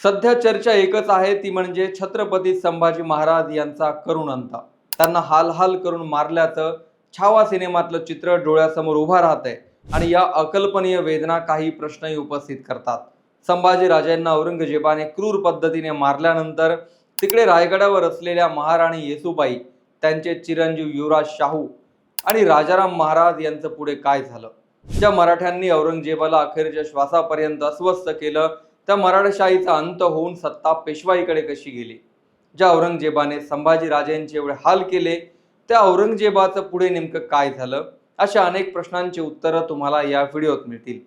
सध्या चर्चा एकच आहे ती म्हणजे छत्रपती संभाजी महाराज यांचा करुण अंत. त्यांना हाल हाल करून मारल्याचं छावा सिनेमातलं चित्र डोळ्यासमोर उभा राहतंय आणि या अकल्पनीय वेदना काही प्रश्नही उपस्थित करतात. संभाजी राजांना औरंगजेबाने क्रूर पद्धतीने मारल्यानंतर तिकडे रायगडावर असलेल्या महाराणी येसुबाई त्यांचे चिरंजीव युवराज शाहू आणि राजाराम महाराज यांचं पुढे काय झालं? ज्या मराठ्यांनी औरंगजेबाला अखेरच्या श्वासापर्यंत अस्वस्थ केलं त्या मराठशाहीचा अंत होऊन सत्ता पेशवाईकडे कशी गेली? ज्या औरंगजेबाने संभाजीराजेंचे एवढे हाल केले त्या औरंगजेबाचं पुढे नेमकं काय झालं? अशा अनेक प्रश्नांची उत्तरं तुम्हाला या व्हिडिओत मिळतील.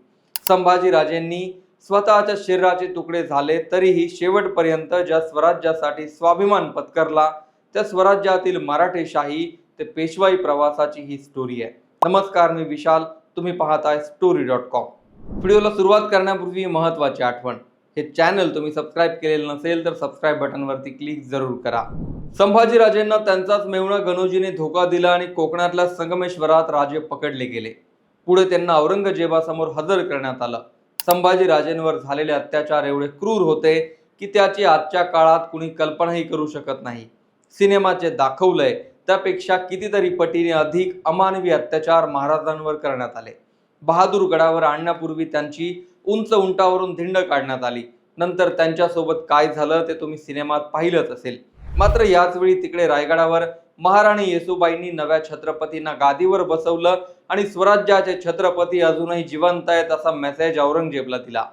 संभाजी राजेंनी स्वतःच्या शरीराचे तुकडे झाले तरीही शेवटपर्यंत ज्या स्वराज्यासाठी स्वाभिमान पत्करला त्या स्वराज्यातील मराठेशाही ते पेशवाई प्रवासाची ही स्टोरी आहे. नमस्कार मी विशाल. तुम्ही पाहताय स्टोरी डॉट कॉम व्हिडिओला सुरुवात करण्यापूर्वी महत्त्वाची आठवण. हे चॅनल तुम्ही सबस्क्राईब केलेलं नसेल तर सबस्क्राईब बटनवरती क्लिक जरूर करा. संभाजीराजेंना त्यांचाच मेहुणा गणोजीने धोका दिला आणि कोकणातल्या संगमेश्वरात राजे पकडले गेले. पुढे त्यांना औरंगजेबासमोर हजर करण्यात आलं. संभाजीराजेंवर झालेले अत्याचार एवढे क्रूर होते की त्याची आजच्या काळात कुणी कल्पनाही करू शकत नाही. सिनेमाचे दाखवलंय त्यापेक्षा कितीतरी पटीने अधिक अमानवी अत्याचार महाराजांवर करण्यात आले. बहादूर गडावर आणण्यापूर्वी त्यांची उंच उंटावरून धिंड काढण्यात आली. नंतर त्यांच्यासोबत काय झालं ते तुम्ही सिनेमात पाहिलंच असेल. मात्र याचवेळी तिकडे रायगडावर महाराणी येसुबाईंनी नव्या छत्रपतींना गादीवर बसवलं आणि स्वराज्याचे छत्रपती अजूनही जिवंत आहेत असा मेसेज औरंगजेबला दिला.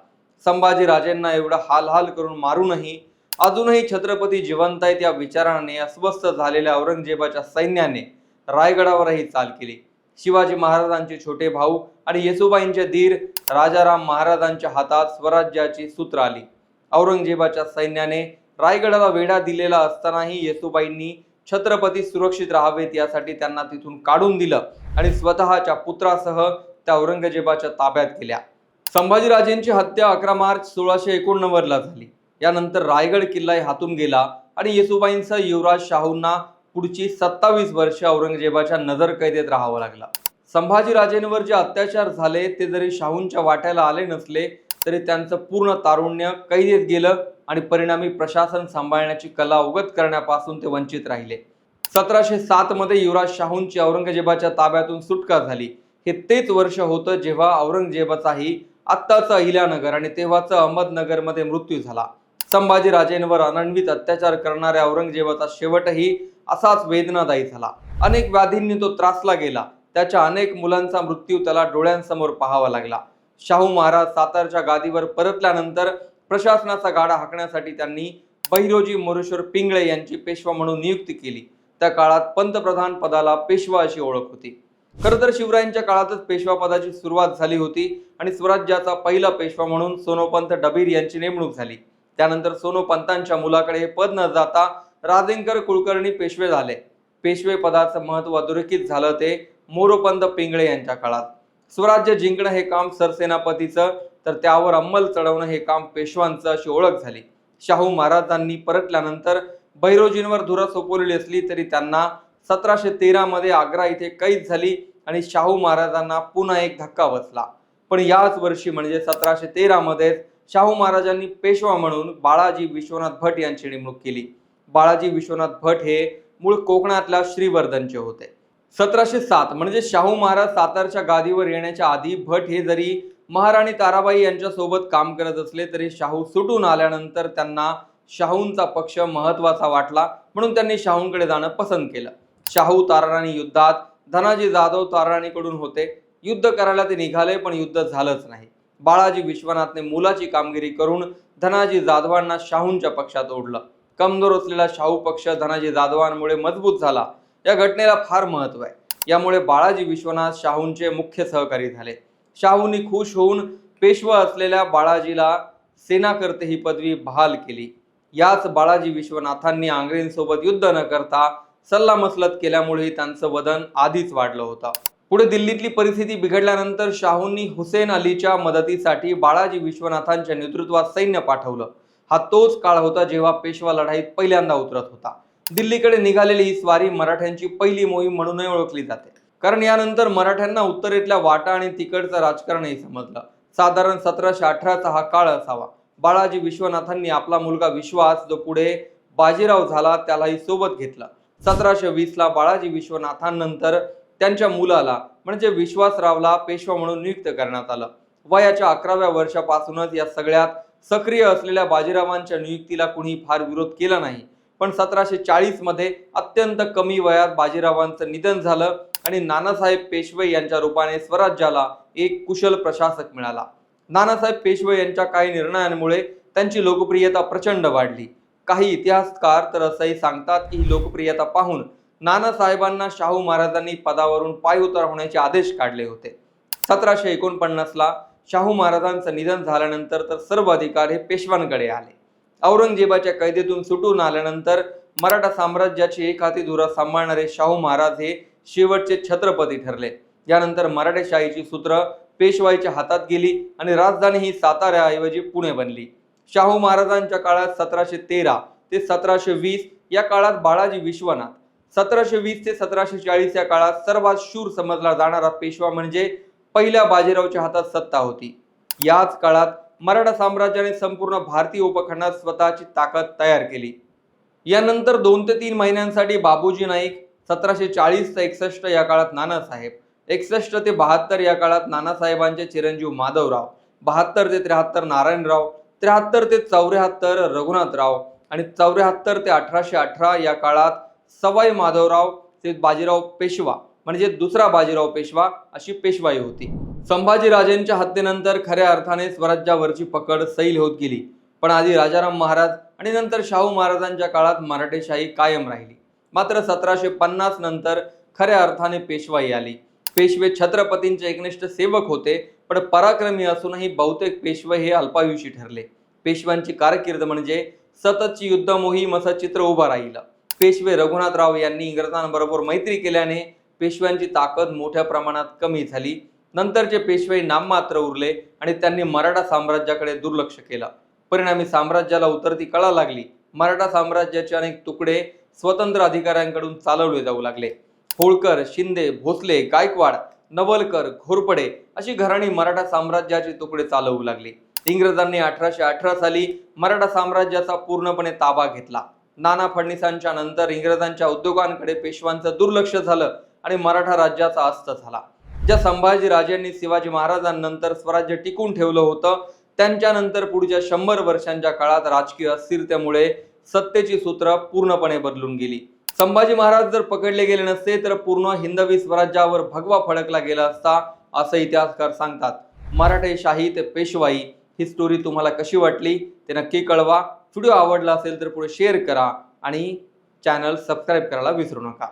संभाजी राजेंना एवढं हाल हाल करून मारूनही अजूनही छत्रपती जिवंत आहेत या विचाराने अस्वस्थ झालेल्या औरंगजेबाच्या सैन्याने रायगडावरही चाल केली. शिवाजी महाराजांचे छोटे भाऊ आणि येसुबाईंचे धीर राजाराम महाराजांच्या हातात स्वराज्याची सूत्र आली. औरंगजेबाच्या सैन्याने रायगडाला वेढा दिलेला असतानाही येसुबाईंनी छत्रपती सुरक्षित राहावेत यासाठी त्यांना तिथून काढून दिलं आणि स्वतःच्या पुत्रासह त्या औरंगजेबाच्या ताब्यात केल्या संभाजीराजेंची हत्या अकरा मार्च सोळाशे एकोणनव्वदला झाली. यानंतर रायगड किल्लाही हातून गेला आणि येसुबाईंसह युवराज शाहूंना पुढची सत्तावीस वर्षे औरंगजेबाच्या नजर कैदेत राहावं लागला. संभाजीराजेंवर जे अत्याचार झाले ते जरी शाहूंच्या वाट्याला आले नसले तरी त्यांचं पूर्ण तारुण्य कैदेत गेलं आणि परिणामी प्रशासन सांभाळण्याची कला अवगत करण्यापासून ते वंचित राहिले. सतराशे सात मध्ये युवराज शाहूंची औरंगजेबाच्या ताब्यातून सुटका झाली. हे तेच वर्ष होतं जेव्हा औरंगजेबाचाही आत्ताचं अहिल्यानगर आणि तेव्हाचं अहमदनगरमध्ये मृत्यू झाला. संभाजीराजेंवर अनन्वित अत्याचार करणाऱ्या औरंगजेबाचा शेवटही असाच वेदनादायी झाला. अनेक व्याधींनी तो त्रासला गेला. त्याच्या अनेक मुलांचा मृत्यू त्याला डोळ्यांसमोर पाहावा लागला. शाहू महाराज सातारच्या गादीवर परतल्यानंतर प्रशासनाचा गाडा हाकण्यासाठी त्यांनी बहिरोजी मोरेश्वर पिंगळे यांची पेशवा म्हणून नियुक्ती केली. त्या काळात पंतप्रधान पदाला पेशवा अशी ओळख होती. खरं तर शिवरायांच्या काळातच पेशवा पदाची सुरुवात झाली होती आणि स्वराज्याचा पहिला पेशवा म्हणून सोनोपंत डबीर यांची नेमणूक झाली. त्यानंतर सोनोपंतांच्या मुलाकडे हे पद न जाता राजेंकर कुलकर्णी पेशवे झाले. पेशवे पदाचं महत्त्व अधोरेखित झालं ते मोरोपंत पिंगळे यांच्या काळात. स्वराज्य जिंकणं हे काम सरसेनापतीचं तर त्यावर अंमल चढवणं हे काम पेशवांचं अशी ओळख झाली. शाहू महाराजांनी परतल्यानंतर भैरोजींवर धुरा सोपवलेली असली तरी त्यांना सतराशे तेरामध्ये आग्रा इथे कैद झाली आणि शाहू महाराजांना पुन्हा एक धक्का बसला. पण याच वर्षी म्हणजे सतराशे तेरामध्येच शाहू महाराजांनी पेशवा म्हणून बाळाजी विश्वनाथ भट यांची नेमणूक केली. बाळाजी विश्वनाथ भट हे मूळ कोकणातल्या श्रीवर्धनचे होते. सतराशे सात म्हणजे शाहू महाराज सातारच्या गादीवर येण्याच्या आधी भट हे जरी महाराणी ताराबाई यांच्या सोबत काम करत असले तरी शाहू सुटून आल्यानंतर त्यांना शाहूंचा पक्ष महत्त्वाचा वाटला म्हणून त्यांनी शाहूंकडे जाणं पसंत केलं. शाहू ताराराणी युद्धात धनाजी जाधव ताराराणीकडून होते. युद्ध करायला ते निघाले पण युद्ध झालंच नाही. बाळाजी विश्वनाथने मुलाची कामगिरी करून धनाजी जाधवांना शाहूंच्या पक्षात ओढलं. कमजोर असलेला शाहू पक्ष धनाजी जाधवांमुळे मजबूत झाला. या घटनेला फार महत्त्व आहे. यामुळे बाळाजी विश्वनाथ शाहूंचे मुख्य सहकारी झाले. शाहूंनी खुश होऊन पेशवा असलेल्या बाळाजीला सेनाकर्ते ही पदवी बहाल केली. याच बाळाजी विश्वनाथांनी आंग्रेंसोबत युद्ध न करता सल्लामसलत केल्यामुळेही त्यांचं वदन आधीच वाढलं होतं. पुढे दिल्लीतली परिस्थिती बिघडल्यानंतर शाहूंनी हुसेन अलीच्या मदतीसाठी बाळाजी विश्वनाथांच्या नेतृत्वात सैन्य पाठवलं. हा तोच काळ होता जेव्हा पेशवा लढाईत पहिल्यांदा उतरत होता. दिल्लीकडे निघालेली ही स्वारी मराठ्यांची पहिली मोहीम म्हणूनही ओळखली जाते. कारण यानंतर मराठ्यांना उत्तरेतल्या वाटा आणि तिकडचं राजकारणही समजलं. साधारण सतराशे अठराचा हा काळ असावा. बाळाजी विश्वनाथांनी आपला मुलगा विश्वास जो पुढे बाजीराव झाला त्यालाही सोबत घेतला. सतराशे वीस ला बाळाजी विश्वनाथांनंतर त्यांच्या मुलाला म्हणजे विश्वासरावला पेशवा म्हणून नियुक्त करण्यात आलं. वयाच्या अकराव्या वर्षापासूनच या सगळ्यात सक्रिय असलेल्या बाजीरावांच्या नियुक्तीला कुणी फार विरोध केला नाही. पण सतराशे चाळीसमध्ये अत्यंत कमी वयात बाजीरावांचं निधन झालं आणि नानासाहेब पेशवे यांच्या रूपाने स्वराज्याला एक कुशल प्रशासक मिळाला. नानासाहेब पेशवे यांच्या काही निर्णयांमुळे त्यांची लोकप्रियता प्रचंड वाढली. काही इतिहासकार तर असंही सांगतात की ही लोकप्रियता पाहून नानासाहेबांना शाहू महाराजांनी पदावरून पायउतार होण्याचे आदेश काढले होते. सतराशे एकोणपन्नासला शाहू महाराजांचं निधन झाल्यानंतर तर सर्व अधिकार हे पेशवांकडे आले. औरंगजेबाच्या कैदेतून सुटून आल्यानंतर मराठा साम्राज्याची एक हाती धुरा सांभाळणारे शाहू महाराज हे शेवटचे छत्रपती ठरले. यानंतर मराठेशाहीची सूत्र पेशवाईच्या हातात गेली आणि राजधानी ही साताऱ्याऐवजी पुणे बनली. शाहू महाराजांच्या काळात सतराशे तेरा ते सतराशे वीस या काळात बाळाजी विश्वनाथ सतराशे वीस ते सतराशे चाळीस या काळात सर्वात शूर समजला जाणारा पेशवा म्हणजे पहिल्या बाजीरावच्या हातात सत्ता होती. याच काळात मराठा साम्राज्याने संपूर्ण भारतीय उपखंडात स्वतःची ताकद तयार केली. यानंतर दोन ते तीन महिन्यांसाठी बाबूजी नाईक सतराशे चाळीस ते एकसष्ट या काळात नानासाहेब एकसष्ट ते बहात्तर या काळात नानासाहेबांचे चिरंजीव माधवराव बहात्तर ते त्र्याहत्तर नारायणराव त्र्याहत्तर ते चौऱ्याहत्तर रघुनाथराव आणि चौऱ्याहत्तर ते अठराशे अठरा या काळात सवाई माधवराव ते बाजीराव पेशवा म्हणजे दुसरा बाजीराव पेशवा अशी पेशवाई होती. संभाजीराजेंच्या हत्येनंतर खऱ्या अर्थाने स्वराज्यावरची पकड सैल होत गेली. पण आधी राजाराम महाराज आणि नंतर शाहू महाराजांच्या काळात मराठेशाही कायम राहिली. मात्र सतराशे पन्नास नंतर खऱ्या अर्थाने पेशवाई आली. पेशवे छत्रपतींचे एकनिष्ठ सेवक होते पण पराक्रमी असूनही बहुतेक पेशवे हे अल्पायुषी ठरले. पेशव्यांची कारकीर्द म्हणजे सततची युद्ध मोहीम असं चित्र उभं राहिलं. पेशवे रघुनाथराव यांनी इंग्रजांबरोबर मैत्री केल्याने पेशव्यांची ताकद मोठ्या प्रमाणात कमी झाली. नंतरचे पेशवे नाममात्र उरले आणि त्यांनी मराठा साम्राज्याकडे दुर्लक्ष केलं. परिणामी साम्राज्याला उतरती कळा लागली. मराठा साम्राज्याचे अनेक तुकडे स्वतंत्र अधिकाऱ्यांकडून चालवले जाऊ लागले. होळकर शिंदे भोसले गायकवाड नवलकर घोरपडे अशी घराणी मराठा साम्राज्याचे तुकडे चालवू लागली. इंग्रजांनी अठराशे अठरा साली मराठा साम्राज्याचा पूर्णपणे ताबा घेतला. नाना फडणीसांच्या नंतर इंग्रजांच्या उद्योगांकडे पेशवांचं दुर्लक्ष झालं. आणि मराठा राज्याचा अस्त झाला. ज्या संभाजी राजांनी शिवाजी महाराजांनंतर स्वराज्य टिकून ठेवलं होतं त्यांच्यानंतर पुढच्या शंभर वर्षांच्या काळात राजकीय अस्थिरतेमुळे सत्तेची सूत्र पूर्णपणे बदलून गेली. संभाजी महाराज जर पकडले गेले नसते तर पूर्ण हिंदवी स्वराज्यावर भगवा फडकला गेला असता असं इतिहासकार सांगतात. मराठेशाही ते पेशवाई ही स्टोरी तुम्हाला कशी वाटली ते नक्की कळवा. व्हिडिओ आवडला असेल तर पुढे शेअर करा आणि चॅनल सबस्क्राईब करायला विसरू नका.